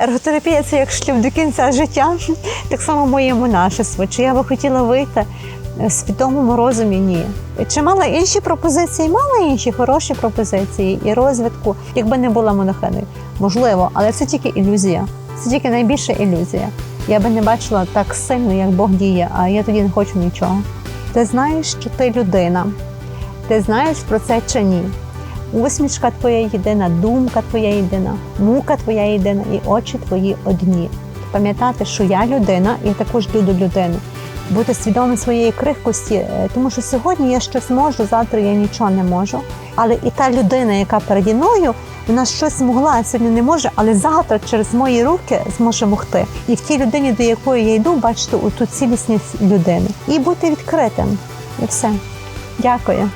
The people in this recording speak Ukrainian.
Ерготерапія це як шлюб до кінця життя. Так само моє монашество. Чи я би хотіла вийти в свідомому розумі? Ні. Чи мала інші пропозиції? Мала інші хороші пропозиції і розвитку, якби не була монахиною. Можливо, але це тільки ілюзія. Це тільки найбільша ілюзія. Я би не бачила так сильно, як Бог діє, а я тоді не хочу нічого. Ти знаєш, що ти людина. Ти знаєш про це чи ні? Усмішка твоя єдина, думка твоя єдина, мука твоя єдина і очі твої одні. Пам'ятати, що я людина, я також люблю людину. Бути свідомим своєї крихкості, е, тому що сьогодні я щось можу, завтра я нічого не можу. Але і та людина, яка переді мною, вона щось могла, сьогодні не може, але завтра через мої руки зможе могти. І в тій людині, до якої я йду, бачити ту цілісність людини. І бути відкритим. І все. Дякую.